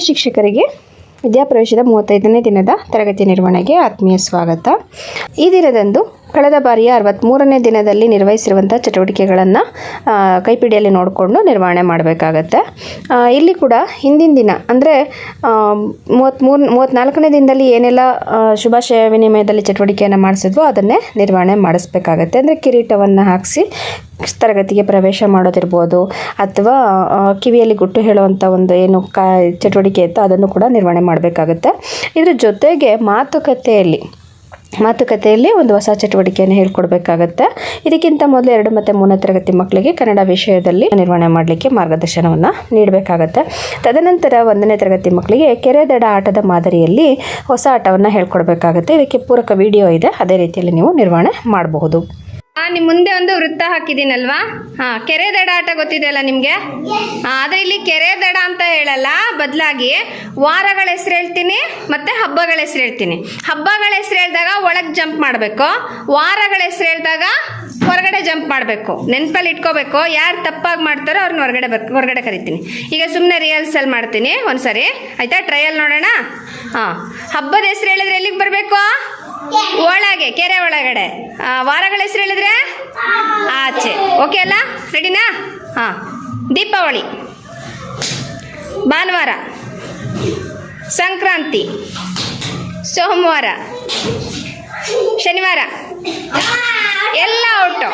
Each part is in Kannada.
ಶಿಕ್ಷಕರಿಗೆ ವಿದ್ಯಾಪ್ರವೇಶದ ಮೂವತ್ತೈದನೇ ದಿನದ ತರಗತಿ ನಿರ್ವಹಣೆಗೆ ಆತ್ಮೀಯ ಸ್ವಾಗತ. ಈ ದಿನದಂದು ಕಳೆದ ಬಾರಿಯ ಅರವತ್ತ್ಮೂರನೇ ದಿನದಲ್ಲಿ ನಿರ್ವಹಿಸಿರುವಂಥ ಚಟುವಟಿಕೆಗಳನ್ನು ಕೈಪಿಡಿಯಲ್ಲಿ ನೋಡಿಕೊಂಡು ನಿರ್ವಹಣೆ ಮಾಡಬೇಕಾಗತ್ತೆ. ಇಲ್ಲಿ ಕೂಡ ಹಿಂದಿನ ದಿನ, ಅಂದರೆ ಮೂವತ್ತ್ಮೂರು ಮೂವತ್ತ್ನಾಲ್ಕನೇ ದಿನದಲ್ಲಿ ಏನೆಲ್ಲ ಶುಭಾಶಯ ವಿನಿಮಯದಲ್ಲಿ ಚಟುವಟಿಕೆಯನ್ನು ಮಾಡಿಸಿದ್ವೋ ಅದನ್ನೇ ನಿರ್ವಹಣೆ ಮಾಡಿಸ್ಬೇಕಾಗತ್ತೆ. ಅಂದರೆ ಕಿರೀಟವನ್ನು ಹಾಕಿಸಿ ತರಗತಿಗೆ ಪ್ರವೇಶ ಮಾಡೋದಿರ್ಬೋದು, ಅಥವಾ ಕಿವಿಯಲ್ಲಿ ಗುಟ್ಟು ಹೇಳುವಂಥ ಒಂದು ಏನು ಕಾ, ಚಟುವಟಿಕೆ ಇತ್ತು ಅದನ್ನು ಕೂಡ ನಿರ್ವಹಣೆ ಮಾಡಬೇಕಾಗುತ್ತೆ. ಇದರ ಜೊತೆಗೆ ಮಾತುಕತೆಯಲ್ಲಿ ಮಾತುಕತೆಯಲ್ಲಿ ಒಂದು ಹೊಸ ಚಟುವಟಿಕೆಯನ್ನು ಹೇಳ್ಕೊಡ್ಬೇಕಾಗತ್ತೆ. ಇದಕ್ಕಿಂತ ಮೊದಲು ಎರಡು ಮತ್ತು ಮೂರನೇ ತರಗತಿ ಮಕ್ಕಳಿಗೆ ಕನ್ನಡ ವಿಷಯದಲ್ಲಿ ನಿರ್ವಹಣೆ ಮಾಡಲಿಕ್ಕೆ ಮಾರ್ಗದರ್ಶನವನ್ನು ನೀಡಬೇಕಾಗತ್ತೆ. ತದನಂತರ ಒಂದನೇ ತರಗತಿ ಮಕ್ಕಳಿಗೆ ಕೆರೆ ದಡ ಆಟದ ಮಾದರಿಯಲ್ಲಿ ಹೊಸ ಆಟವನ್ನು ಹೇಳ್ಕೊಡ್ಬೇಕಾಗತ್ತೆ. ಇದಕ್ಕೆ ಪೂರಕ ವಿಡಿಯೋ ಇದೆ. ಅದೇ ರೀತಿಯಲ್ಲಿ ನೀವು ನಿರ್ವಹಣೆ ಮಾಡಬಹುದು. ನಿಮ್ಮ ಮುಂದೆ ಒಂದು ವೃತ್ತ ಹಾಕಿದ್ದೀನಲ್ವಾ? ಹಾ ಕೆರೆ ದಡ ಆಟ ಗೊತ್ತಿದೆಯಲ್ಲ ನಿಮಗೆ? ಆದ್ರೆ ಇಲ್ಲಿ ಕೆರೆ ದಡ ಅಂತ ಹೇಳಲ್ಲ ಬದಲಾಗಿ ವಾರಗಳ ಹೆಸರು ಹೇಳ್ತೀನಿ ಮತ್ತೆ ಹಬ್ಬಗಳ ಹೆಸರು ಹೇಳ್ತೀನಿ. ಹಬ್ಬಗಳ ಹೆಸರು ಹೇಳಿದಾಗ ಒಳಗೆ ಜಂಪ್ ಮಾಡಬೇಕು ವಾರಗಳ ಹೆಸರು ಹೇಳಿದಾಗ ಹೊರಗಡೆ ಜಂಪ್ ಮಾಡಬೇಕು. ನೆನಪಲ್ಲಿ ಇಟ್ಕೋಬೇಕು ಯಾರು ತಪ್ಪಾಗಿ ಮಾಡ್ತಾರೋ ಅವ್ರನ್ನ ಹೊರಗಡೆ ಬರ್ ಹೊರಗಡೆ ಕರಿತೀನಿ. ಈಗ ಸುಮ್ಮನೆ ರಿಹರ್ಸಲ್ ಮಾಡ್ತೀನಿ ಒಂದ್ಸರಿ. ಆಯ್ತಾ? ಟ್ರಯಲ್ ನೋಡೋಣ? ಹಾಂ. ಹಬ್ಬದ ಹೆಸರು ಹೇಳಿದ್ರೆ ಎಲ್ಲಿಗೆ ಬರಬೇಕು? ಒಳಗೆ, ಕೆರೆ ಒಳಗಡೆ. ವಾರಗಳ ಹೆಸರು ಹೇಳಿದ್ರೆ? ಆಚೆ. ಓಕೆ ಅಲ್ಲ? ರೆಡಿನಾ ಹಾಂ. ದೀಪಾವಳಿ. ಭಾನುವಾರ. ಸಂಕ್ರಾಂತಿ. ಸೋಮವಾರ. ಶನಿವಾರ. ಎಲ್ಲ ಔಟು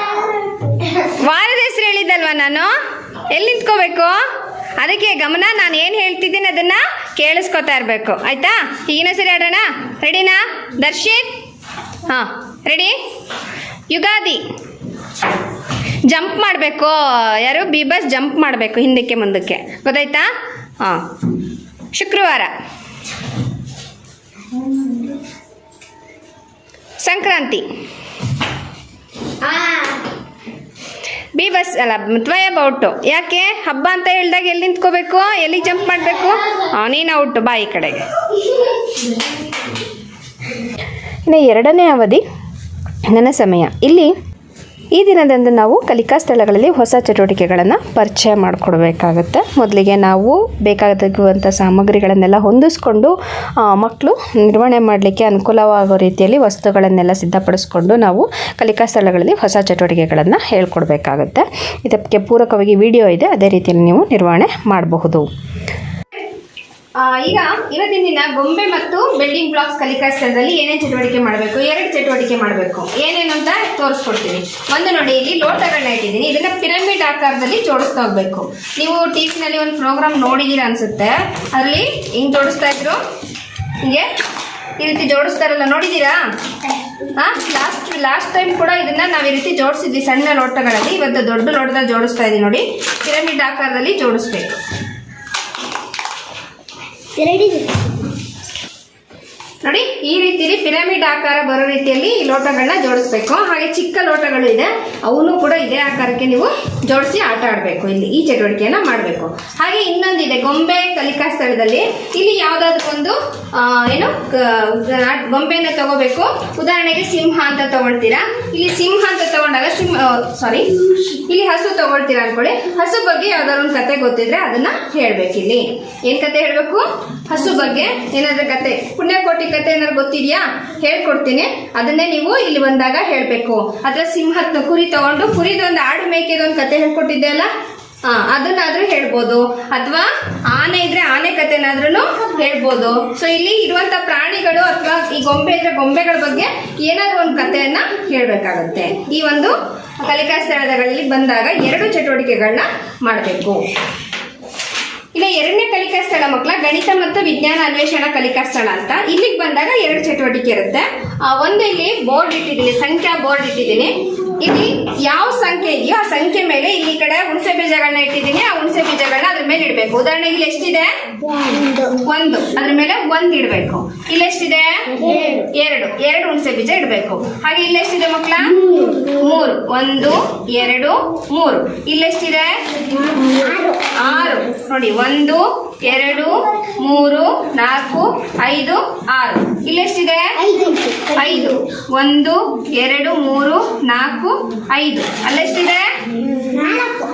ವಾರದ ಹೆಸರು ಹೇಳಿದ್ದಲ್ವಾ ನಾನು? ಎಲ್ಲಿ ನಿಂತ್ಕೋಬೇಕು? ಅದಕ್ಕೆ ಗಮನ, ನಾನು ಏನು ಹೇಳ್ತಿದ್ದೀನಿ ಅದನ್ನು ಕೇಳಿಸ್ಕೊತಾ ಇರಬೇಕು. ಆಯಿತಾ? ಈಗಿನ ಸರಿ ಆಡೋಣ? ರೆಡಿನಾ ದರ್ಶಿತ್? ಹಾಂ ರೆಡಿ ಯುಗಾದಿ. ಜಂಪ್ ಮಾಡಬೇಕು. ಯಾರು? ಬಿ ಬಸ್ ಜಂಪ್ ಮಾಡಬೇಕು ಹಿಂದಕ್ಕೆ ಮುಂದಕ್ಕೆ. ಗೊತ್ತಾಯ್ತಾ? ಹಾಂ. ಶುಕ್ರವಾರ. ಸಂಕ್ರಾಂತಿ. ಬಿ ಬಸ್ ಅಲ್ಲ, ದ್ವಯ ಔಟು ಯಾಕೆ? ಹಬ್ಬ ಅಂತ ಹೇಳಿದಾಗ ಎಲ್ಲಿ ನಿಂತ್ಕೋಬೇಕು? ಎಲ್ಲಿ ಜಂಪ್ ಮಾಡಬೇಕು? ನೀನು ಔಟು, ಬಾ ಈ ಕಡೆಗೆ. ಇನ್ನು ಎರಡನೇ ಅವಧಿ, ನನ್ನ ಸಮಯ. ಇಲ್ಲಿ ಈ ದಿನದಂದು ನಾವು ಕಲಿಕಾ ಸ್ಥಳಗಳಲ್ಲಿ ಹೊಸ ಚಟುವಟಿಕೆಗಳನ್ನು ಪರಿಚಯ ಮಾಡಿಕೊಡ್ಬೇಕಾಗತ್ತೆ. ಮೊದಲಿಗೆ ನಾವು ಬೇಕಾಗುವಂಥ ಸಾಮಗ್ರಿಗಳನ್ನೆಲ್ಲ ಹೊಂದಿಸ್ಕೊಂಡು ಮಕ್ಕಳು ನಿರ್ವಹಣೆ ಮಾಡಲಿಕ್ಕೆ ಅನುಕೂಲವಾಗೋ ರೀತಿಯಲ್ಲಿ ವಸ್ತುಗಳನ್ನೆಲ್ಲ ಸಿದ್ಧಪಡಿಸ್ಕೊಂಡು ನಾವು ಕಲಿಕಾ ಸ್ಥಳಗಳಲ್ಲಿ ಹೊಸ ಚಟುವಟಿಕೆಗಳನ್ನು ಹೇಳ್ಕೊಡ್ಬೇಕಾಗತ್ತೆ. ಇದಕ್ಕೆ ಪೂರಕವಾಗಿ ವಿಡಿಯೋ ಇದೆ, ಅದೇ ರೀತಿಯಲ್ಲಿ ನೀವು ನಿರ್ವಹಣೆ ಮಾಡಬಹುದು. ಈಗ ಇವತ್ತಿನ ದಿನ ಗೊಂಬೆ ಮತ್ತು ಬಿಲ್ಡಿಂಗ್ ಬ್ಲಾಕ್ಸ್ ಕಲಿಕಾ ಸ್ಥಳದಲ್ಲಿ ಏನೇನು ಚಟುವಟಿಕೆ ಮಾಡಬೇಕು? ಎರಡು ಚಟುವಟಿಕೆ ಮಾಡಬೇಕು. ಏನೇನು ಅಂತ ತೋರಿಸ್ಕೊಡ್ತೀನಿ. ಒಂದು ನೋಡಿ ಇಲ್ಲಿ ಲೋಟಗಳನ್ನ ಇಟ್ಟಿದ್ದೀನಿ. ಇದನ್ನ ಪಿರಮಿಡ್ ಆಕಾರದಲ್ಲಿ ಜೋಡಿಸ್ತಾ ಹೋಗ್ಬೇಕು. ನೀವು ಟಿ ವಿನಲ್ಲಿ ಒಂದು ಪ್ರೋಗ್ರಾಮ್ ನೋಡಿದ್ದೀರಾ ಅನ್ಸುತ್ತೆ. ಅಲ್ಲಿ ಹಿಂಗೆ ಜೋಡಿಸ್ತಾ ಇದ್ರು? ಹಿಂಗೆ? ಈ ರೀತಿ ಜೋಡಿಸ್ತಾರಲ್ಲ ನೋಡಿದ್ದೀರಾ ಹಾಂ ಲಾಸ್ಟ್ ಲಾಸ್ಟ್ ಟೈಮ್ ಕೂಡ ಇದನ್ನ ನಾವು ಈ ರೀತಿ ಜೋಡಿಸಿದ್ವಿ ಸಣ್ಣ ಲೋಟಗಳಲ್ಲಿ. ಇವತ್ತು ದೊಡ್ಡ ಲೋಟದಲ್ಲಿ ಜೋಡಿಸ್ತಾ ಇದ್ದೀವಿ ನೋಡಿ. ಪಿರಮಿಡ್ ಆಕಾರದಲ್ಲಿ ಜೋಡಿಸ್ಬೇಕು. चलो ठीक है ನೋಡಿ, ಈ ರೀತಿಯಲ್ಲಿ ಪಿರಮಿಡ್ ಆಕಾರ ಬರೋ ರೀತಿಯಲ್ಲಿ ಈ ಲೋಟಗಳನ್ನ ಜೋಡಿಸ್ಬೇಕು. ಹಾಗೆ ಚಿಕ್ಕ ಲೋಟಗಳು ಇದೆ. ಅವನು ಕೂಡ ಇದೇ ಆಕಾರಕ್ಕೆ ನೀವು ಜೋಡಿಸಿ ಆಟ ಆಡಬೇಕು. ಇಲ್ಲಿ ಈ ಚಟುವಟಿಕೆಯನ್ನ ಮಾಡಬೇಕು. ಹಾಗೆ ಇನ್ನೊಂದಿದೆ, ಗೊಂಬೆ ಕಲಿಕಾ ಸ್ಥಳದಲ್ಲಿ. ಇಲ್ಲಿ ಯಾವುದಾದ್ರೂ ಒಂದು ಏನು ಗೊಂಬೆನ ತಗೋಬೇಕು. ಉದಾಹರಣೆಗೆ ಸಿಂಹ ಅಂತ ತಗೊಳ್ತೀರಾ? ಇಲ್ಲಿ ಸಿಂಹ ಅಂತ ತಗೊಂಡಾಗ ಸಿಂಹ ಸಾರಿ ಇಲ್ಲಿ ಹಸು ತಗೊಳ್ತೀರಾ ಅನ್ಕೊಳ್ಳಿ. ಹಸು ಬಗ್ಗೆ ಯಾವ್ದಾದ್ರು ಒಂದು ಕತೆ ಗೊತ್ತಿದ್ರೆ ಅದನ್ನ ಹೇಳ್ಬೇಕು ಇಲ್ಲಿ. ಏನ್ ಕತೆ ಹೇಳ್ಬೇಕು? ಹಸು ಬಗ್ಗೆ ಏನಾದ್ರೂ ಕತೆ. ಪುಣ್ಯಕೋಟಿ ಕತೆ ಏನಾದ್ರು ಗೊತ್ತಿದ್ಯಾ? ಹೇಳ್ಕೊಡ್ತೀನಿ. ಅದನ್ನೇ ನೀವು ಇಲ್ಲಿ ಬಂದಾಗ ಹೇಳ್ಬೇಕು. ಅದ್ರ ಸಿಂಹದ ಕುರಿ ತಗೊಂಡು ಕುರಿದೊಂದು ಆಡು ಮೇಕೆದೊಂದು ಕತೆ ಹೇಳ್ಕೊಟ್ಟಿದ್ದೆ ಅಲ್ಲ? ಹಾ ಅದನ್ನಾದ್ರೂ ಹೇಳ್ಬೋದು. ಅಥವಾ ಆನೆ ಇದ್ರೆ ಆನೆ ಕತೆನಾದ್ರೂ ಹೇಳ್ಬೋದು. ಸೊ ಇಲ್ಲಿ ಇರುವಂತ ಪ್ರಾಣಿಗಳು ಅಥವಾ ಈ ಗೊಂಬೆ ಇದ್ರೆ ಗೊಂಬೆಗಳ ಬಗ್ಗೆ ಏನಾದ್ರು ಒಂದು ಕಥೆಯನ್ನ ಹೇಳ್ಬೇಕಾಗತ್ತೆ. ಈ ಒಂದು ಕಲಿಕಾ ಸ್ಥಳಗಳಲ್ಲಿ ಬಂದಾಗ ಎರಡು ಚಟುವಟಿಕೆಗಳನ್ನ ಮಾಡಬೇಕು. ಇಲ್ಲ ಎರಡನೇ ಕಲಿಕಾ ಸ್ಥಳ ಮಕ್ಕಳ ಗಣಿತ ಮತ್ತು ವಿಜ್ಞಾನ ಅನ್ವೇಷಣಾ ಕಲಿಕಾ ಸ್ಥಳ ಅಂತ. ಇಲ್ಲಿಗೆ ಬಂದಾಗ ಎರಡು ಚಟುವಟಿಕೆ ಇರುತ್ತೆ. ಒಂದು ಇಲ್ಲಿ ಬೋರ್ಡ್ ಇಟ್ಟಿದ್ದೀನಿ, ಸಂಖ್ಯಾ ಬೋರ್ಡ್ ಇಟ್ಟಿದ್ದೀನಿ. ಇಲ್ಲಿ ಯಾವ ಸಂಖ್ಯೆ ಇದೆಯೋ ಆ ಸಂಖ್ಯೆ ಮೇಲೆ ಇಲ್ಲಿ ಕಡೆ ಹುಣಸೆ ಬೀಜಗಳನ್ನ ಇಟ್ಟಿದ್ದೀನಿ. ಆ ಹುಣಸೆ ಬೀಜಗಳನ್ನ ಅದ್ರ ಮೇಲೆ ಇಡಬೇಕು. ಉದಾಹರಣೆಗೆ ಇಲ್ಲಿ ಎಷ್ಟಿದೆ? ಒಂದು. ಅದ್ರ ಮೇಲೆ ಒಂದ್ ಇಡಬೇಕು. ಇಲ್ಲಿ ಎಷ್ಟಿದೆ? ಎರಡು. ಎರಡು ಹುಣಸೆ ಬೀಜ ಇಡಬೇಕು. ಹಾಗೆ ಇಲ್ಲಿ ಎಷ್ಟಿದೆ ಮಕ್ಕಳ? ಮೂರು. ಒಂದು, ಎರಡು, ಮೂರು. ಇಲ್ಲೆಷ್ಟಿದೆ ಆರು. ನೋಡಿ ಒಂದು, ಎರಡು, ಮೂರು, ನಾಲ್ಕು, ಐದು, ಆರು. ಇಲ್ಲೆಷ್ಟಿದೆ? ಐದು. ಒಂದು, ಎರಡು, ಮೂರು, ನಾಲ್ಕು, ಐದು. ಅಲ್ಲೆಷ್ಟಿದೆ?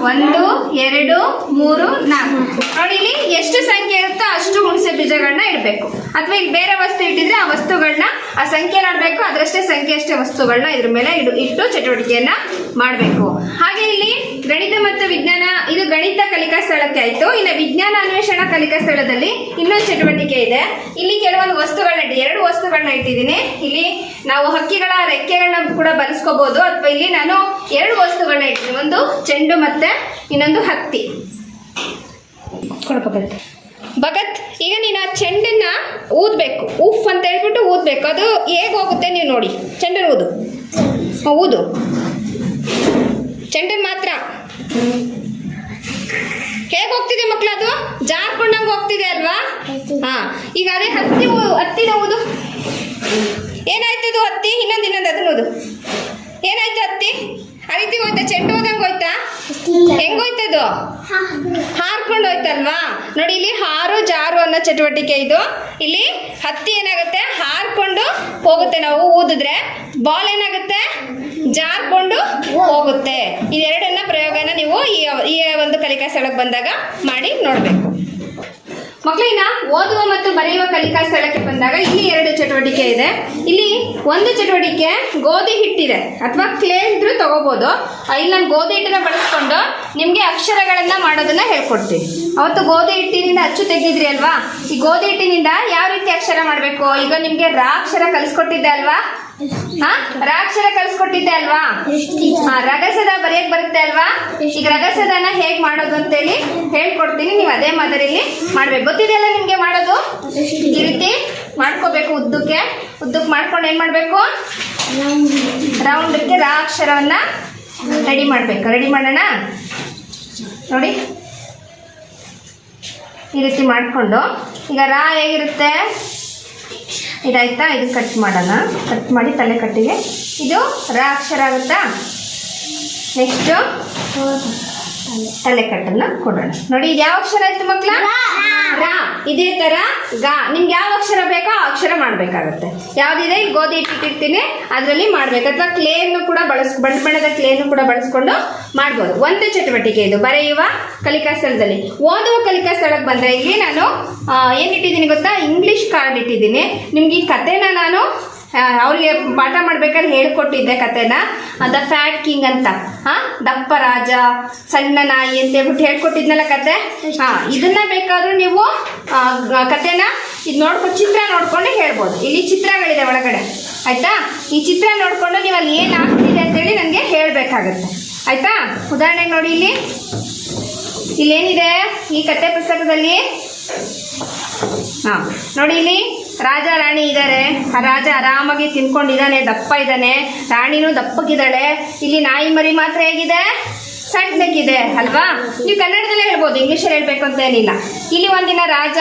ಒಂದು, ಎರಡು, ಮೂರು, ನಾಲ್ಕು. ನೋಡಿ, ಇಲ್ಲಿ ಎಷ್ಟು ಸಂಖ್ಯೆ ಇರುತ್ತೋ ಅಷ್ಟು ಹುಣಸೆ ಬೀಜಗಳನ್ನ ಇಡಬೇಕು. ಅಥವಾ ಇಲ್ಲಿ ಬೇರೆ ವಸ್ತು ಇಟ್ಟಿದ್ರೆ ಆ ವಸ್ತುಗಳನ್ನ, ಆ ಸಂಖ್ಯೆ ನೋಡಬೇಕು ಅದರಷ್ಟೇ ಸಂಖ್ಯೆ ಅಷ್ಟೇ ವಸ್ತುಗಳನ್ನ ಇದ್ರ ಮೇಲೆ ಇಡು, ಇಟ್ಟು ಚಟುವಟಿಕೆಯನ್ನ ಮಾಡಬೇಕು. ಹಾಗೆ ಇಲ್ಲಿ ಗಣಿತ ಮತ್ತು ವಿಜ್ಞಾನ, ಇದು ಗಣಿತ ಕಲಿಕಾ ಸ್ಥಳಕ್ಕೆ ಆಯ್ತು. ಇನ್ನು ವಿಜ್ಞಾನ ಅನ್ವೇಷಣಾ ಕಲಿಕಾ ಸ್ಥಳದಲ್ಲಿ ಇನ್ನೊಂದು ಚಟುವಟಿಕೆ ಇದೆ. ಇಲ್ಲಿ ಕೆಲವೊಂದು ವಸ್ತುಗಳನ್ನ ಎರಡು ವಸ್ತುಗಳನ್ನ ಇಟ್ಟಿದ್ದೀನಿ. ಇಲ್ಲಿ ನಾವು ಹಕ್ಕಿಗಳ, ರೆಕ್ಕೆಗಳನ್ನ ಕೂಡ ಬಳಸ್ಕೋಬಹುದು ಅಥವಾ ಇಲ್ಲಿ ನಾನು ಎರಡು ವಸ್ತುಗಳನ್ನ ಇಟ್ಟಿದ್ದೀನಿ. ಒಂದು ಚೆಂಡು ಮತ್ತೆ ಇನ್ನೊಂದು ಹತ್ತಿ. ಭಗತ್. ಈಗ ನೀನು ಆ ಚೆಂಡನ್ನ ಊದ್ಬೇಕು. ಉಫ್ ಅಂತ ಹೇಳ್ಬಿಟ್ಟು ಊದ್ಬೇಕು. ಅದು ಹೇಗೆ ಹೋಗುತ್ತೆ ನೀವು ನೋಡಿ. ಚೆಂಡನ್ನು ಊದು. ಊದು. ಚೆಂಡನ್ ಮಾತ್ರ. ಹೇಗೆ ಹೋಗ್ತಿದೆ ಮಕ್ಳು ಅದು? ಜಾರ್ಕೊಂಡಂಗೆ ಹೋಗ್ತಿದೆ ಅಲ್ವಾ? ಹಾ, ಈಗ ಅದೇ ಹತ್ತಿ ಹತ್ತಿ ನೋವುದು. ಏನಾಯ್ತು ಇದು ಹತ್ತಿ? ಇನ್ನೊಂದು ಇನ್ನೊಂದು ಅದನ್ನೋದು. ಏನಾಯ್ತು ಹತ್ತಿ? ರೀತಿ ಹೋಯ್ತಾ ಚೆಂಡು ಹೋದಂಗೆ ಹೋಯ್ತಾ? ಹೆಂಗ್ ಹೋಯ್ತದು ಹಾರ್ಕೊಂಡು ಹೋಯ್ತಲ್ವಾ? ನೋಡಿ ಇಲ್ಲಿ ಹಾರು ಜಾರು ಅನ್ನೋ ಚಟುವಟಿಕೆ ಇದು. ಇಲ್ಲಿ ಹತ್ತಿ ಏನಾಗುತ್ತೆ? ಹಾರ್ಕೊಂಡು ಹೋಗುತ್ತೆ. ನಾವು ಊದಿದ್ರೆ ಬಾಲ್ ಏನಾಗುತ್ತೆ? ಜಾರ್ಕೊಂಡು ಹೋಗುತ್ತೆ. ಇದೆರಡನ್ನ ಪ್ರಯೋಗನ ನೀವು ಈ ಈ ಒಂದು ಕಲಿಕಾ ಸ್ಥಳಕ್ಕೆ ಬಂದಾಗ ಮಾಡಿ ನೋಡಬೇಕು. ಮಕ್ಕಳಿನ ಓದುವ ಮತ್ತು ಬರೆಯುವ ಕಲಿಕಾ ಸ್ಥಳಕ್ಕೆ ಬಂದಾಗ ಇಲ್ಲಿ ಎರಡು ಚಟುವಟಿಕೆ ಇದೆ. ಇಲ್ಲಿ ಒಂದು ಚಟುವಟಿಕೆ ಗೋಧಿ ಹಿಟ್ಟಿದೆ ಅಥವಾ ಕ್ಲೇ ಇದ್ರೂ ತಗೋಬಹುದು ಇಲ್ಲಿ ನಾನು ಗೋಧಿ ಹಿಟ್ಟನ್ನ ಬಳಸ್ಕೊಂಡು ನಿಮಗೆ ಅಕ್ಷರಗಳನ್ನ ಮಾಡೋದನ್ನ ಹೇಳ್ಕೊಡ್ತೀನಿ. ಅವತ್ತು ಗೋಧಿ ಹಿಟ್ಟಿನಿಂದ ಅಚ್ಚು ತೆಗೆದಿದ್ರಿ ಅಲ್ವಾ? ಈ ಗೋಧಿ ಹಿಟ್ಟಿನಿಂದ ಯಾವ ರೀತಿ ಅಕ್ಷರ ಮಾಡಬೇಕು? ಈಗ ನಿಮಗೆ ರಾ ಅಕ್ಷರ ಕಲಿಸ್ಕೊಟ್ಟಿದ್ದೆ ಅಲ್ವಾ? ಹಾ? ಕಲ್ಸ್ಕೊಟ್ಟಿದ್ದೆ ಅಲ್ವಾ? ಹಾ ರಗಸದ ಬರೆಯಕ್ ಬರುತ್ತೆ ಅಲ್ವಾ? ಈಗ ರಗಸದನ ಹೇಗ್ ಮಾಡೋದು ಅಂತೇಳಿ ಹೇಳ್ಕೊಡ್ತೀನಿ. ನೀವು ಅದೇ ಮಾದರಿಲಿ ಮಾಡ್ಬೇಕು. ಗೊತ್ತಿದೆಯಲ್ಲ ನಿಮ್ಗೆ ಮಾಡೋದು? ಈ ರೀತಿ ಮಾಡ್ಕೋಬೇಕು ಉದ್ದಕ್ಕೆ. ಉದ್ದಕ್ಕೆ ಮಾಡ್ಕೊಂಡು ಏನ್ ಮಾಡ್ಬೇಕು? ರೌಂಡಕ್ಕೆ ರಾಕ್ಷರವನ್ನ ರೆಡಿ ಮಾಡ್ಬೇಕು. ರೆಡಿ ಮಾಡೋಣ? ನೋಡಿ. ಈ ರೀತಿ ಮಾಡಿಕೊಂಡು. ಈಗ ರಾ ಹೇಗಿರುತ್ತೆ? ಇದಾಯ್ತಾ? ಇದು ಕಟ್ ಮಾಡೋಣ. ಕಟ್ ಮಾಡಿ ತಲೆ ಕಟ್ಟಿಗೆ. ಇದು ರ ಅಕ್ಷರ ಆಗುತ್ತಾ? ನೆಕ್ಸ್ಟು ತಲೆ ಕಟ್ಟನ್ನು ಕೊಡೋಣ. ನೋಡಿ ಇದು ಯಾವ ಅಕ್ಷರ ಆಯ್ತು ಮಕ್ಳ ರ. ಇದೇ ತರ ಗ. ನಿಮ್ಗೆ ಯಾವ ಅಕ್ಷರ ಬೇಕೋ ಆ ಅಕ್ಷರ ಮಾಡ್ಬೇಕಾಗತ್ತೆ. ಯಾವ್ದಿದೆ? ಗೋಧಿ ಇಟ್ಟಿಟ್ಟಿರ್ತೀನಿ ಅದರಲ್ಲಿ ಮಾಡ್ಬೇಕು. ಅಥವಾ ಕ್ಲೇನು ಕೂಡ ಬಳಸ್ ಬಣ್ಣ ಬಣ್ಣದ ಕ್ಲೇನು ಕೂಡ ಬಳಸ್ಕೊಂಡು ಮಾಡ್ಬೋದು. ಒಂದು ಚಟುವಟಿಕೆ ಇದು. ಬರೆಯುವ ಕಲಿಕಾ ಸ್ಥಳದಲ್ಲಿ. ಓದುವ ಕಲಿಕಾ ಸ್ಥಳಕ್ಕೆ ಬಂದ್ರೆ ಇಲ್ಲಿ ನಾನು ಏನಿಟ್ಟಿದ್ದೀನಿ ಗೊತ್ತಾ? ಇಂಗ್ಲಿಷ್ ಕಾರ್ಡ್ ಇಟ್ಟಿದ್ದೀನಿ. ನಿಮ್ಗೆ ಈ ಕಥೆನ ನಾನು ಅವ್ರಿಗೆ ಪಾಠ ಮಾಡ್ಬೇಕಾದ್ರೆ ಹೇಳ್ಕೊಟ್ಟಿದ್ದೆ ಕತೆನ. ದ ಫ್ಯಾಟ್ ಕಿಂಗ್ ಅಂತ. ಹಾ ದಪ್ಪ ರಾಜ, ಸಣ್ಣ ನಾಯಿ ಅಂತ ಹೇಳ್ಬಿಟ್ಟು ಹೇಳ್ಕೊಟ್ಟಿದ್ನಲ್ಲ ಕತೆ. ಹಾ ಇದನ್ನ ಬೇಕಾದ್ರೂ ನೀವು ಕತೆನ ಇದು ನೋಡ್ಕೊಂಡು ಚಿತ್ರ ನೋಡ್ಕೊಂಡು ಹೇಳ್ಬೋದು. ಇಲ್ಲಿ ಚಿತ್ರಗಳಿದೆ ಒಳಗಡೆ. ಆಯ್ತಾ? ಈ ಚಿತ್ರ ನೋಡ್ಕೊಂಡು ನೀವು ಅಲ್ಲಿ ಏನು ಆಗ್ತಿದೆ ಅಂತೇಳಿ ನನಗೆ ಹೇಳಬೇಕಾಗತ್ತೆ. ಆಯ್ತಾ? ಉದಾಹರಣೆಗೆ ನೋಡಿ ಇಲ್ಲಿ. ಇಲ್ಲೇನಿದೆ ಈ ಕತೆ ಪುಸ್ತಕದಲ್ಲಿ? ಹಾ, ನೋಡಿ ಇಲ್ಲಿ ರಾಜ ರಾಣಿ ಇದ್ದಾರೆ ಆ ರಾಜ ಆರಾಮಾಗಿ ತಿನ್ಕೊಂಡಿದ್ದಾನೆ, ದಪ್ಪ ಇದ್ದಾನೆ. ರಾಣಿನೂ ದಪ್ಪಗಿದ್ದಾಳೆ. ಇಲ್ಲಿ ನಾಯಿ ಮರಿ ಮಾತ್ರ ಹೇಗಿದೆ? ಸಣ್ಣಕ್ಕಿದೆ ಅಲ್ವಾ? ನೀವು ಕನ್ನಡದಲ್ಲೇ ಹೇಳ್ಬೋದು, ಇಂಗ್ಲೀಷಲ್ಲಿ ಹೇಳ್ಬೇಕು ಅಂತ ಏನಿಲ್ಲ. ಇಲ್ಲಿ ಒಂದಿನ ರಾಜ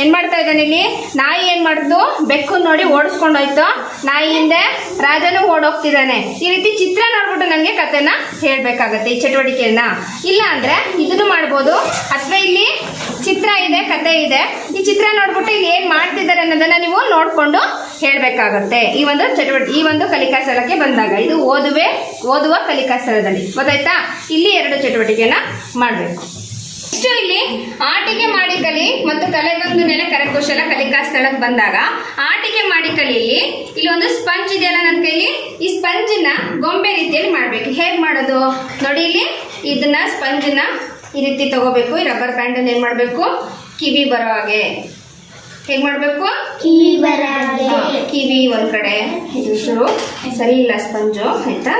ಏನ್ ಮಾಡ್ತಾ ಇದ್ದಾನೆ ಇಲ್ಲಿ? ನಾಯಿ ಏನ್ ಮಾಡಿದ್ದು ಬೆಕ್ಕು ನೋಡಿ ಓಡಿಸ್ಕೊಂಡೋಯ್ತು. ನಾಯಿ ಹಿಂದೆ ರಾಜನು ಓಡೋಗ್ತಿದ್ದಾನೆ. ಈ ರೀತಿ ಚಿತ್ರ ನೋಡ್ಬಿಟ್ಟು ನನಗೆ ಕತೆನ ಹೇಳ್ಬೇಕಾಗತ್ತೆ ಈ ಚಟುವಟಿಕೆಯನ್ನ. ಇಲ್ಲ ಅಂದ್ರೆ ಇದನ್ನು ಮಾಡ್ಬೋದು. ಅಥವಾ ಇಲ್ಲಿ ಚಿತ್ರ ಇದೆ ಕತೆ ಇದೆ. ಈ ಚಿತ್ರ ನೋಡ್ಬಿಟ್ಟು ಇಲ್ಲಿ ಏನ್ ಮಾಡ್ತಿದ್ದಾರೆ ಅನ್ನೋದನ್ನ ನೀವು ನೋಡ್ಕೊಂಡು ಹೇಳ್ಬೇಕಾಗತ್ತೆ ಈ ಒಂದು ಚಟುವಟಿಕೆ, ಈ ಒಂದು ಕಲಿಕಾ ಸ್ಥಳಕ್ಕೆ ಬಂದಾಗ, ಇದು ಓದುವೆ, ಓದುವ ಕಲಿಕಾ ಸ್ಥಳದಲ್ಲಿ. ಗೊತ್ತಾಯ್ತಾ? ಇಲ್ಲಿ ಎರಡು ಚಟುವಟಿಕೆನ ಮಾಡಬೇಕು. ಇಷ್ಟು ಇಲ್ಲಿ ಆಟಿಕೆ ಮಾಡಿ ಕಲಿ ಮತ್ತು ಕಲೆಗೊಂದು ನೆಲೆ ಕರಕುಶಲ ಕಲಿಕಾ ಸ್ಥಳಕ್ಕೆ ಬಂದಾಗ, ಆಟಿಕೆ ಮಾಡಿ ಕಲಿಯಲ್ಲಿ ಇಲ್ಲಿ ಒಂದು ಸ್ಪಂಜ್ ಇದೆಯಲ್ಲ ನನ್ನ ಕೈಲಿ? ಈ ಸ್ಪಂಜನ್ನ ಗೊಂಬೆ ರೀತಿಯಲ್ಲಿ ಮಾಡಬೇಕು. ಹೇಗೆ ಮಾಡೋದು? ನೋಡಿ ಇಲ್ಲಿ, ಇದನ್ನ ಸ್ಪಂಜನ್ನ ಈ ರೀತಿ ತಗೋಬೇಕು. ಈ ರಬ್ಬರ್ ಬ್ಯಾಂಡನ್ನು ಏನು ಮಾಡಬೇಕು? ಕಿವಿ ಬರೋ ಹಾಗೆ. ಹೇಗ್ ಮಾಡ್ಬೇಕು? ಕಿವಿ ಕಿವಿ ಒಂದ್ ಕಡೆ. ಇದು ಸರಿ ಇಲ್ಲ ಸ್ಪಂಜು. ಆಯ್ತಾ?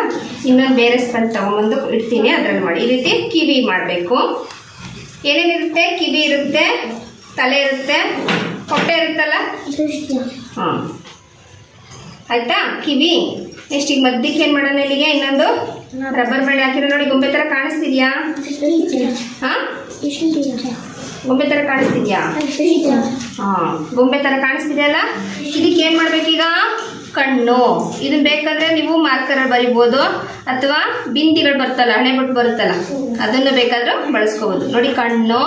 ಇನ್ನೊಂದು ಬೇರೆ ಸ್ಪಂಜ್ ತಗೊಂಬಂದು ಇಡ್ತೀನಿ ಅದ್ರಲ್ಲಿ ಮಾಡಿ ಈ ರೀತಿ ಕಿವಿ ಮಾಡಬೇಕು. ಏನೇನಿರುತ್ತೆ? ಕಿವಿ ಇರುತ್ತೆ ತಲೆ ಇರುತ್ತೆ ಹೊಟ್ಟೆ ಇರುತ್ತಲ್ಲ? ಹಾಂ. ಆಯ್ತಾ? ಕಿವಿ. ನೆಕ್ಸ್ಟ್ ಈಗ ಮಧ್ಯಕ್ಕೆ ಏನು ಮಾಡೋಣ ಇಲ್ಲಿಗೆ? ಇನ್ನೊಂದು ರಬ್ಬರ್ ಬಳ್ಳಿ ಹಾಕಿರೋ ನೋಡಿ ಗೊಂಬೆ ಥರ ಕಾಣಿಸ್ತಿದ್ಯಾ? ಹಾಂ? ಗೊಂಬೆ ಥರ ಕಾಣಿಸ್ತಿದ್ಯಾ? ಹಾಂ, ಗೊಂಬೆ ಥರ ಕಾಣಿಸ್ತಿದೆಯಲ್ಲ ಇದಕ್ಕೆ ಏನು ಮಾಡ್ಬೇಕೀಗ? ಕಣ್ಣು. ಇದನ್ ಬೇಕಾದ್ರೆ ನೀವು ಮಾರ್ಕರ್ ಬರಿಬೋದು. ಅಥವಾ ಬಿಂದಿಗಳು ಬರ್ತಲ್ಲ, ಹಣೆ ಬಿಟ್ಟು ಬರುತ್ತಲ್ಲ, ಅದನ್ನು ಬೇಕಾದ್ರೂ ಬಳಸ್ಕೋಬೋದು. ನೋಡಿ ಕಣ್ಣು.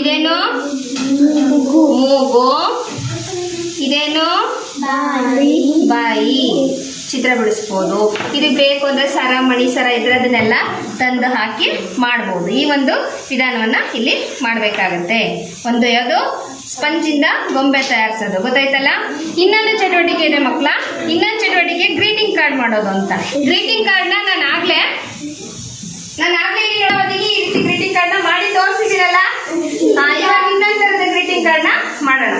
ಇದೇನು? ಮೂಗು. ಇದೇನು? ಬಾಯಿ. ಚಿತ್ರ ಬಿಡಿಸ್ಬೋದು ಇದು ಬೇಕು ಅಂದರೆ ಸರ, ಮಣಿ ಸರ ಇದ್ರೆ ಅದನ್ನೆಲ್ಲ ತಂದು ಹಾಕಿ ಮಾಡ್ಬೋದು. ಈ ಒಂದು ವಿಧಾನವನ್ನು ಇಲ್ಲಿ ಮಾಡಬೇಕಾಗತ್ತೆ. ಒಂದು ಯಾವುದು? ಸ್ಪಂಜಿಂದ ಗೊಂಬೆ ತಯಾರಿಸೋದು. ಗೊತ್ತಾಯ್ತಲ್ಲ? ಇನ್ನೊಂದು ಚಟುವಟಿಕೆ ಇದೆ ಮಕ್ಕಳ. ಇನ್ನೊಂದು ಚಟುವಟಿಕೆ ಗ್ರೀಟಿಂಗ್ ಕಾರ್ಡ್ ಮಾಡೋದು ಅಂತ. ಗ್ರೀಟಿಂಗ್ ಕಾರ್ಡ್ನ ನಾನು ಆಗಲೇ ನಾನು ಆಗಲೇ ನೋಡೋದಿಗೆ ಈ ಗ್ರೀಟಿಂಗ್ ಕಾರ್ಡ್ನ ಮಾಡಿ ತೋರಿಸಿದ್ದೀರಲ್ಲ ಹಾ, ಇವಾಗ ಇನ್ನೊಂದು ಥರದ ಗ್ರೀಟಿಂಗ್ ಕಾರ್ಡ್ನ ಮಾಡೋಣ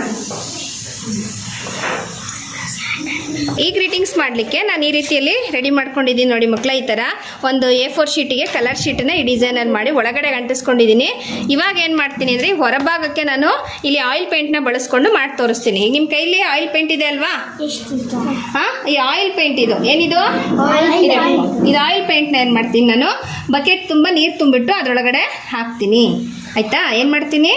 ಈ ಗ್ರೀಟಿಂಗ್ಸ್ ಮಾಡಲಿಕ್ಕೆ ನಾನು ಈ ರೀತಿಯಲ್ಲಿ ರೆಡಿ ಮಾಡ್ಕೊಂಡಿದ್ದೀನಿ ನೋಡಿ ಮಕ್ಕಳ ಈ ಥರ ಒಂದು ಎ ಫೋರ್ ಶೀಟಿಗೆ ಕಲರ್ ಶೀಟನ್ನು ಈ ಡಿಸೈನಲ್ಲಿ ಮಾಡಿ ಒಳಗಡೆ ಅಂಟಿಸ್ಕೊಂಡಿದ್ದೀನಿ. ಇವಾಗ ಏನು ಮಾಡ್ತೀನಿ ಅಂದರೆ ಹೊರಭಾಗಕ್ಕೆ ನಾನು ಇಲ್ಲಿ ಆಯಿಲ್ ಪೇಂಟ್ನ ಬಳಸ್ಕೊಂಡು ಮಾಡಿ ತೋರಿಸ್ತೀನಿ. ನಿಮ್ಮ ಕೈಲಿ ಆಯಿಲ್ ಪೇಂಟ್ ಇದೆ ಅಲ್ವಾ? ಹಾಂ ಈ ಆಯಿಲ್ ಪೇಂಟ್ ಇದು. ಏನಿದು? ಇದೆ. ಇದು ಆಯಿಲ್ ಪೇಂಟ್ನ ಏನು ಮಾಡ್ತೀನಿ ನಾನು? ಬಕೆಟ್ ತುಂಬ ನೀರು ತುಂಬಿಟ್ಟು ಅದರೊಳಗಡೆ ಹಾಕ್ತೀನಿ. ಆಯಿತಾ? ಏನು ಮಾಡ್ತೀನಿ?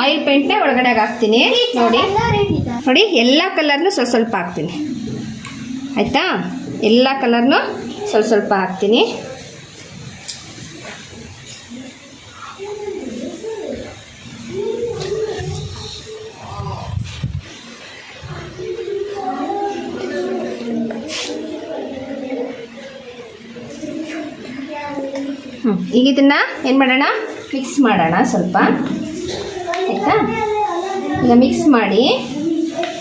ಆಯಿಲ್ ಪೇಂಟ್ನ ಒಳಗಡೆ ಹಾಕ್ತೀನಿ. ನೋಡಿ. ನೋಡಿ, ಎಲ್ಲ ಕಲರ್ನು ಸ್ವಲ್ಪ ಸ್ವಲ್ಪ ಹಾಕ್ತೀನಿ. ಆಯಿತಾ? ಎಲ್ಲ ಕಲರ್ನು ಸ್ವಲ್ಪ ಸ್ವಲ್ಪ ಹಾಕ್ತೀನಿ. ಹ್ಞೂ ಈಗ ಇದನ್ನ ಏನು ಮಾಡೋಣ? ಮಿಕ್ಸ್ ಮಾಡೋಣ ಸ್ವಲ್ಪ. ಆಯಿತಾ? ಈಗ ಮಿಕ್ಸ್ ಮಾಡಿ.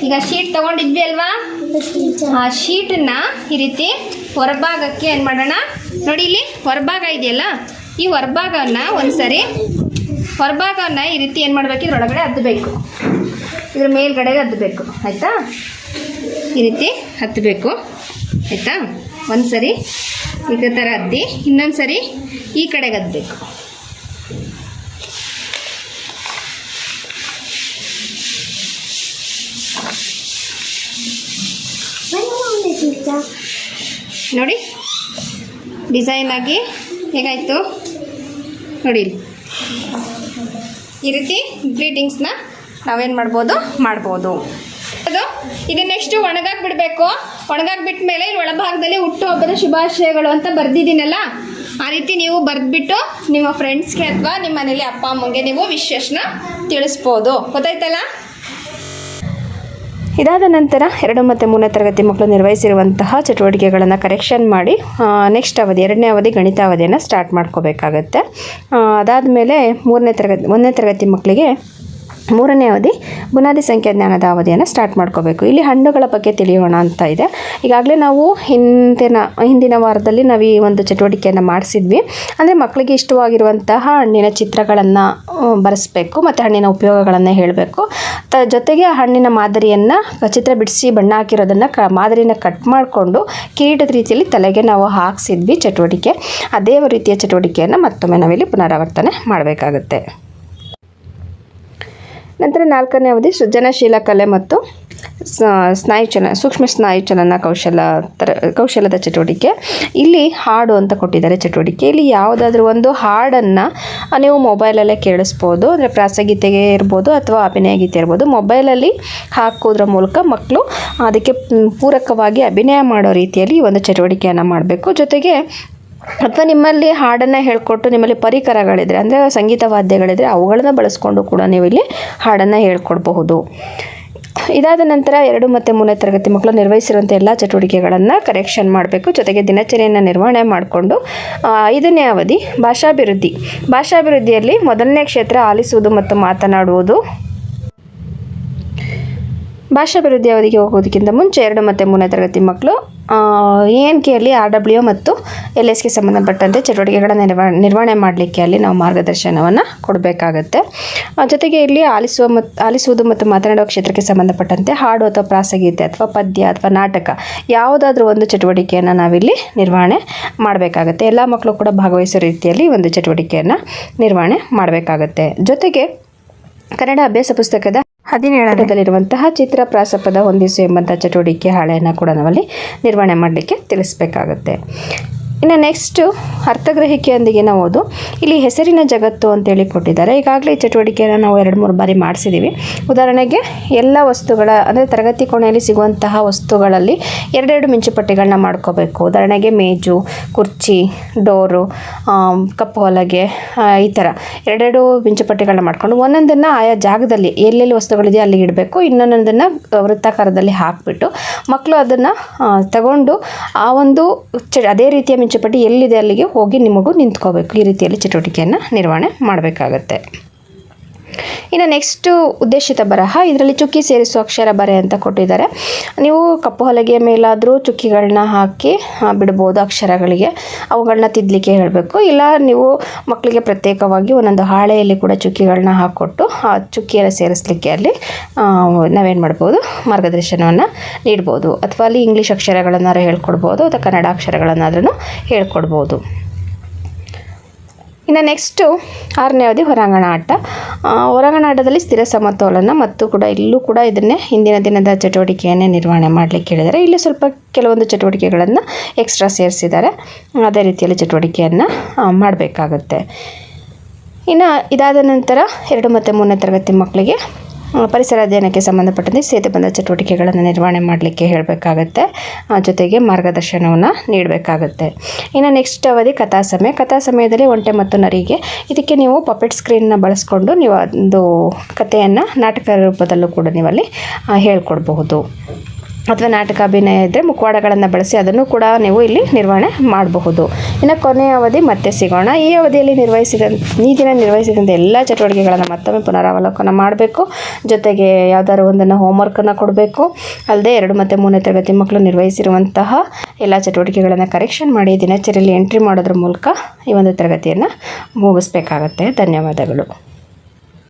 ಈಗ ಶೀಟ್ ತೊಗೊಂಡಿದ್ವಿ ಅಲ್ವಾ? ಆ ಶೀಟನ್ನು ಈ ರೀತಿ ಹೊರಭಾಗಕ್ಕೆ ಏನು ಮಾಡೋಣ? ನೋಡಿ ಇಲ್ಲಿ ಹೊರಭಾಗ ಇದೆಯಲ್ಲ? ಈ ಹೊರಭಾಗವನ್ನು ಒಂದ್ಸರಿ ಹೊರಭಾಗವನ್ನು ಈ ರೀತಿ ಏನು ಮಾಡಬೇಕು? ಇದ್ರೊಳಗಡೆ ಹತ್ತಬೇಕು. ಇದ್ರ ಮೇಲ್ಗಡೆಗೆ ಹತ್ತಬೇಕು. ಆಯಿತಾ? ಈ ರೀತಿ ಹತ್ತಬೇಕು. ಆಯಿತಾ? ಒಂದು ಸರಿ ಈಗ ಥರ ಹದ್ದಿ ಇನ್ನೊಂದು ಸರಿ ಈ ಕಡೆಗೆ ಹತ್ತಬೇಕು ನೋಡಿ ಡಿಸೈನ್ ಆಗಿ ಹೇಗಾಯಿತು? ನೋಡಿ ಈ ರೀತಿ ಗ್ರೀಟಿಂಗ್ಸ್ನ ನಾವೇನು ಮಾಡ್ಬೋದು? ಮಾಡ್ಬೋದು. ಅದು, ಇದು ನೆಕ್ಸ್ಟ್ ಒಣಗಾಕ್ ಬಿಡಬೇಕು ಒಣಗಾಕ್ ಮೇಲೆ ಇಲ್ಲಿ ಒಳಭಾಗದಲ್ಲಿ ಹುಟ್ಟು ಹಬ್ಬದ ಶುಭಾಶಯಗಳು ಅಂತ ಬರ್ದಿದ್ದೀನಲ್ಲ? ಆ ರೀತಿ ನೀವು ಬರೆದ್ಬಿಟ್ಟು ನಿಮ್ಮ ಫ್ರೆಂಡ್ಸ್ಗೆ ಅಥವಾ ನಿಮ್ಮ ಮನೇಲಿ ಅಪ್ಪ, ಅಮ್ಮಂಗೆ ನೀವು ವಿಶೇಷನ ತಿಳಿಸ್ಬೋದು. ಗೊತ್ತಾಯ್ತಲ್ಲ? ಇದಾದ ನಂತರ ಎರಡು ಮತ್ತು ಮೂರನೇ ತರಗತಿ ಮಕ್ಕಳು ನಿರ್ವಹಿಸಿರುವಂತಹ ಚಟುವಟಿಕೆಗಳನ್ನು ಕರೆಕ್ಷನ್ ಮಾಡಿ ನೆಕ್ಸ್ಟ್ ಅವಧಿ, ಎರಡನೇ ಅವಧಿ ಗಣಿತ ಅವಧಿಯನ್ನು ಸ್ಟಾರ್ಟ್ ಮಾಡ್ಕೋಬೇಕಾಗತ್ತೆ ಅದಾದಮೇಲೆ ಮೂರನೇ ತರಗತಿ, ಒಂದನೇ ತರಗತಿ ಮಕ್ಕಳಿಗೆ ಮೂರನೇ ಅವಧಿ ಬುನಾದಿ ಸಂಖ್ಯಾಜ್ಞಾನದ ಅವಧಿಯನ್ನು ಸ್ಟಾರ್ಟ್ ಮಾಡ್ಕೋಬೇಕು. ಇಲ್ಲಿ ಹಣ್ಣುಗಳ ಬಗ್ಗೆ ತಿಳಿಯೋಣ ಅಂತ ಇದೆ. ಈಗಾಗಲೇ ನಾವು ಹಿಂದಿನ ಹಿಂದಿನ ವಾರದಲ್ಲಿ ನಾವು ಈ ಒಂದು ಚಟುವಟಿಕೆಯನ್ನು ಮಾಡಿಸಿದ್ವಿ. ಅಂದರೆ ಮಕ್ಕಳಿಗೆ ಇಷ್ಟವಾಗಿರುವಂತಹ ಹಣ್ಣಿನ ಚಿತ್ರಗಳನ್ನು ಬರೆಸಬೇಕು ಮತ್ತು ಹಣ್ಣಿನ ಉಪಯೋಗಗಳನ್ನು ಹೇಳಬೇಕು. ತ, ಜೊತೆಗೆ ಆ ಹಣ್ಣಿನ ಮಾದರಿಯನ್ನು, ಚಿತ್ರ ಬಿಡಿಸಿ ಬಣ್ಣ ಹಾಕಿರೋದನ್ನು ಕ, ಮಾದರಿನ ಕಟ್ ಮಾಡಿಕೊಂಡು ಕಿರೀಟದ ರೀತಿಯಲ್ಲಿ ತಲೆಗೆ ನಾವು ಹಾಕ್ಸಿದ್ವಿ ಚಟುವಟಿಕೆ. ಅದೇ ರೀತಿಯ ಚಟುವಟಿಕೆಯನ್ನು ಮತ್ತೊಮ್ಮೆ ನಾವಿಲ್ಲಿ ಪುನರಾವರ್ತನೆ ಮಾಡಬೇಕಾಗುತ್ತೆ. ನಂತರ ನಾಲ್ಕನೇ ಅವಧಿ ಸೃಜನಶೀಲ ಕಲೆ ಮತ್ತು ಸ್ನಾಯು ಚಲನ ಸೂಕ್ಷ್ಮ ಸ್ನಾಯು ಚಲನ ಕೌಶಲ ತರ, ಕೌಶಲದ ಚಟುವಟಿಕೆ. ಇಲ್ಲಿ ಹಾಡು ಅಂತ ಕೊಟ್ಟಿದ್ದಾರೆ ಚಟುವಟಿಕೆ. ಇಲ್ಲಿ ಯಾವುದಾದ್ರೂ ಒಂದು ಹಾಡನ್ನು ನೀವು ಮೊಬೈಲಲ್ಲೇ ಕೇಳಿಸ್ಬೋದು, ಅಂದರೆ ಪ್ರಾಸಗೀತೆಗೆ ಇರ್ಬೋದು ಅಥವಾ ಅಭಿನಯ ಗೀತೆ ಇರ್ಬೋದು. ಮೊಬೈಲಲ್ಲಿ ಹಾಕೋದ್ರ ಮೂಲಕ ಮಕ್ಕಳು ಅದಕ್ಕೆ ಪೂರಕವಾಗಿ ಅಭಿನಯ ಮಾಡೋ ರೀತಿಯಲ್ಲಿ ಒಂದು ಚಟುವಟಿಕೆಯನ್ನು ಮಾಡಬೇಕು. ಜೊತೆಗೆ ಅಥವಾ ನಿಮ್ಮಲ್ಲಿ ಹಾಡನ್ನು ಹೇಳ್ಕೊಟ್ಟು ನಿಮ್ಮಲ್ಲಿ ಪರಿಕರಗಳಿದ್ರೆ, ಅಂದರೆ ಸಂಗೀತ ವಾದ್ಯಗಳಿದ್ರೆ ಅವುಗಳನ್ನು ಬಳಸ್ಕೊಂಡು ಕೂಡ ನೀವು ಇಲ್ಲಿ ಹಾಡನ್ನು ಹೇಳ್ಕೊಡ್ಬಹುದು. ಇದಾದ ನಂತರ ಎರಡು ಮತ್ತು ಮೂರನೇ ತರಗತಿ ಮಕ್ಕಳು ನಿರ್ವಹಿಸಿರುವಂಥ ಎಲ್ಲ ಚಟುವಟಿಕೆಗಳನ್ನು ಕರೆಕ್ಷನ್ ಮಾಡಬೇಕು. ಜೊತೆಗೆ ದಿನಚರಿಯನ್ನು ನಿರ್ವಹಣೆ ಮಾಡಿಕೊಂಡು ಐದನೇ ಅವಧಿ, ಭಾಷಾಭಿವೃದ್ಧಿ. ಭಾಷಾಭಿವೃದ್ಧಿಯಲ್ಲಿ ಮೊದಲನೇ ಕ್ಷೇತ್ರ ಆಲಿಸುವುದು ಮತ್ತು ಮಾತನಾಡುವುದು. ಭಾಷಾಭಿವೃದ್ಧಿ ಅವಧಿಗೆ ಹೋಗೋದಕ್ಕಿಂತ ಮುಂಚೆ ಎರಡು ಮತ್ತು ಮೂರನೇ ತರಗತಿ ಮಕ್ಕಳು ಎನ್ ಕೆಯಲ್ಲಿ ಆರ್ ಡಬ್ಲ್ಯೂ ಮತ್ತು ಎಲ್ ಎಸ್ಗೆ ಸಂಬಂಧಪಟ್ಟಂತೆ ಚಟುವಟಿಕೆಗಳ ನಿರ್ವ, ನಿರ್ವಹಣೆ ಮಾಡಲಿಕ್ಕೆ ಅಲ್ಲಿ ನಾವು ಮಾರ್ಗದರ್ಶನವನ್ನು ಕೊಡಬೇಕಾಗತ್ತೆ. ಜೊತೆಗೆ ಇಲ್ಲಿ ಆಲಿಸುವ ಮತ್ತು ಆಲಿಸುವುದು ಮತ್ತು ಮಾತನಾಡುವ ಕ್ಷೇತ್ರಕ್ಕೆ ಸಂಬಂಧಪಟ್ಟಂತೆ ಹಾಡು ಅಥವಾ ಪ್ರಾಸಗೀತೆ ಅಥವಾ ಪದ್ಯ ಅಥವಾ ನಾಟಕ ಯಾವುದಾದ್ರೂ ಒಂದು ಚಟುವಟಿಕೆಯನ್ನು ನಾವಿಲ್ಲಿ ನಿರ್ವಹಣೆ ಮಾಡಬೇಕಾಗತ್ತೆ. ಎಲ್ಲ ಮಕ್ಕಳು ಕೂಡ ಭಾಗವಹಿಸೋ ರೀತಿಯಲ್ಲಿ ಒಂದು ಚಟುವಟಿಕೆಯನ್ನು ನಿರ್ವಹಣೆ ಮಾಡಬೇಕಾಗತ್ತೆ. ಜೊತೆಗೆ ಕನ್ನಡ ಅಭ್ಯಾಸ ಪುಸ್ತಕದ ಹದಿನೇಳರದಲ್ಲಿರುವಂತಹ ಚಿತ್ರ ಪ್ರಾಸಪದ ಹೊಂದಿಸು ಎಂಬಂಥ ಚಟುವಟಿಕೆ ಹಾಳೆಯನ್ನು ಕೂಡ ನಾವಲ್ಲಿ ನಿರ್ವಹಣೆ ಮಾಡಲಿಕ್ಕೆ ತಿಳಿಸ್ಬೇಕಾಗತ್ತೆ. ಇನ್ನು ನೆಕ್ಸ್ಟು ಅರ್ಥಗ್ರಹಿಕೆಯೊಂದಿಗಿನ ಓದು. ಇಲ್ಲಿ ಹೆಸರಿನ ಜಗತ್ತು ಅಂತೇಳಿ ಕೊಟ್ಟಿದ್ದಾರೆ. ಈಗಾಗಲೇ ಈ ಚಟುವಟಿಕೆಯನ್ನು ನಾವು ಎರಡು, ಮೂರು ಬಾರಿ ಮಾಡಿಸಿದ್ದೀವಿ ಉದಾಹರಣೆಗೆ ಎಲ್ಲ ವಸ್ತುಗಳ, ಅಂದರೆ ತರಗತಿ ಕೋಣೆಯಲ್ಲಿ ಸಿಗುವಂತಹ ವಸ್ತುಗಳಲ್ಲಿ ಎರಡೆರಡು ಮಿಂಚುಪಟ್ಟಿಗಳನ್ನ ಮಾಡ್ಕೋಬೇಕು. ಉದಾಹರಣೆಗೆ ಮೇಜು, ಕುರ್ಚಿ, ಡೋರು ಕಪ್ಪು ಹೊಲಗೆ ಈ ಥರ ಎರಡೆರಡು ಮಿಂಚುಪಟ್ಟಿಗಳನ್ನ ಮಾಡ್ಕೊಂಡು ಒಂದೊಂದನ್ನು ಆಯಾ ಜಾಗದಲ್ಲಿ ಎಲ್ಲೆಲ್ಲಿ ವಸ್ತುಗಳಿದೆಯೋ ಅಲ್ಲಿ ಇಡಬೇಕು. ಇನ್ನೊಂದನ್ನು ವೃತ್ತಾಕಾರದಲ್ಲಿ ಹಾಕಿಬಿಟ್ಟು ಮಕ್ಕಳು ಅದನ್ನು ತಗೊಂಡು ಆ ಒಂದು ಚ, ಅದೇ ರೀತಿಯ ಮಿಂಚುಪಟ್ಟಿ ಎಲ್ಲಿದೆ ಅಲ್ಲಿಗೆ ಹೋಗಿ ನಿಮಗೂ ನಿಂತ್ಕೋಬೇಕು. ಈ ರೀತಿಯಲ್ಲಿ ಚಟುವಟಿಕೆಯನ್ನು ನಿರ್ವಹಣೆ ಮಾಡಬೇಕಾಗತ್ತೆ. ಇನ್ನು ನೆಕ್ಸ್ಟು ಉದ್ದೇಶಿತ ಬರಹ, ಇದರಲ್ಲಿ ಚುಕ್ಕಿ ಸೇರಿಸುವ ಅಕ್ಷರ ಬರೆ ಅಂತ ಕೊಟ್ಟಿದ್ದಾರೆ. ನೀವು ಕಪ್ಪು ಹಲಗೆಯ ಮೇಲಾದರೂ ಚುಕ್ಕಿಗಳನ್ನ ಹಾಕಿ ಬಿಡ್ಬೋದು ಅಕ್ಷರಗಳಿಗೆ. ಅವುಗಳನ್ನ ತಿದ್ದಲಿಕ್ಕೆ ಹೇಳಬೇಕು. ಇಲ್ಲ, ನೀವು ಮಕ್ಕಳಿಗೆ ಪ್ರತ್ಯೇಕವಾಗಿ ಒಂದೊಂದು ಹಾಳೆಯಲ್ಲಿ ಕೂಡ ಚುಕ್ಕಿಗಳನ್ನ ಹಾಕ್ಕೊಟ್ಟು, ಆ ಚುಕ್ಕಿಯನ್ನು ಸೇರಿಸಲಿಕ್ಕೆ ಅಲ್ಲಿ ನಾವೇನು ಮಾಡ್ಬೋದು? ಮಾರ್ಗದರ್ಶನವನ್ನು ನೀಡ್ಬೋದು. ಅಥವಾ ಅಲ್ಲಿ ಇಂಗ್ಲೀಷ್ ಅಕ್ಷರಗಳನ್ನಾದ್ರೂ ಹೇಳ್ಕೊಡ್ಬೋದು, ಅಥವಾ ಕನ್ನಡ ಅಕ್ಷರಗಳನ್ನಾದ್ರೂ ಹೇಳ್ಕೊಡ್ಬೋದು. ಇನ್ನು ನೆಕ್ಸ್ಟು ಆರನೇ ಅವಧಿ ಹೊರಾಂಗಣ ಆಟ. ಹೊರಾಂಗಣ ಆಟದಲ್ಲಿ ಸ್ಥಿರ ಸಮತೋಲನ ಮತ್ತು ಕೂಡ ಇಲ್ಲೂ ಕೂಡ ಇದನ್ನೇ ಹಿಂದಿನ ದಿನದ ಚಟುವಟಿಕೆಯನ್ನೇ ನಿರ್ವಹಣೆ ಮಾಡಲಿಕ್ಕೆ ಹೇಳಿದರೆ ಇಲ್ಲಿ ಸ್ವಲ್ಪ ಕೆಲವೊಂದು ಚಟುವಟಿಕೆಗಳನ್ನು ಎಕ್ಸ್ಟ್ರಾ ಸೇರಿಸಿದ್ದಾರೆ. ಅದೇ ರೀತಿಯಲ್ಲಿ ಚಟುವಟಿಕೆಯನ್ನು ಮಾಡಬೇಕಾಗುತ್ತೆ. ಇನ್ನು ಇದಾದ ನಂತರ ಎರಡು ಮತ್ತು ಮೂರನೇ ತರಗತಿ ಮಕ್ಕಳಿಗೆ ಪರಿಸರ ಅಧ್ಯಯನಕ್ಕೆ ಸಂಬಂಧಪಟ್ಟಂತೆ ಸೇತುಬಂಧ ಚಟುವಟಿಕೆಗಳನ್ನು ನಿರ್ವಹಣೆ ಮಾಡಲಿಕ್ಕೆ ಹೇಳಬೇಕಾಗತ್ತೆ. ಜೊತೆಗೆ ಮಾರ್ಗದರ್ಶನವನ್ನು ನೀಡಬೇಕಾಗತ್ತೆ. ಇನ್ನು ನೆಕ್ಸ್ಟ್ ಅವಧಿ ಕಥಾ ಸಮಯ. ಕಥಾ ಸಮಯದಲ್ಲಿ ಒಂಟೆ ಮತ್ತು ನರಿಗೆ. ಇದಕ್ಕೆ ನೀವು ಪಪೆಟ್ ಸ್ಕ್ರೀನ್ನ ಬಳಸ್ಕೊಂಡು ನೀವು ಒಂದು ಕಥೆಯನ್ನು ನಾಟಕ ರೂಪದಲ್ಲೂ ಕೂಡ ನೀವಲ್ಲಿ ಹೇಳ್ಕೊಡ್ಬಹುದು. ಅಥವಾ ನಾಟಕ ಅಭಿನಯ ಇದ್ದರೆ ಮುಖವಾಡಗಳನ್ನು ಬಳಸಿ ಅದನ್ನು ಕೂಡ ನೀವು ಇಲ್ಲಿ ನಿರ್ವಹಣೆ ಮಾಡಬಹುದು. ಇನ್ನು ಕೊನೆಯ ಅವಧಿ ಮತ್ತೆ ಸಿಗೋಣ. ಈ ಅವಧಿಯಲ್ಲಿ ನಿರ್ವಹಿಸಿದ, ಈ ದಿನ ನಿರ್ವಹಿಸಿದಂಥ ಎಲ್ಲ ಚಟುವಟಿಕೆಗಳನ್ನು ಮತ್ತೊಮ್ಮೆ ಪುನರಾವಲೋಕನ ಮಾಡಬೇಕು. ಜೊತೆಗೆ ಯಾವುದಾದ್ರು ಒಂದನ್ನು ಹೋಮ್ವರ್ಕನ್ನು ಕೊಡಬೇಕು. ಅಲ್ಲದೆ ಎರಡು ಮತ್ತು ಮೂರನೇ ತರಗತಿ ಮಕ್ಕಳು ನಿರ್ವಹಿಸಿರುವಂತಹ ಎಲ್ಲ ಚಟುವಟಿಕೆಗಳನ್ನು ಕರೆಕ್ಷನ್ ಮಾಡಿ ದಿನಚರಿಯಲ್ಲಿ ಎಂಟ್ರಿ ಮಾಡೋದ್ರ ಮೂಲಕ ಈ ಒಂದು ತರಗತಿಯನ್ನು ಮುಗಿಸ್ಬೇಕಾಗತ್ತೆ. ಧನ್ಯವಾದಗಳು.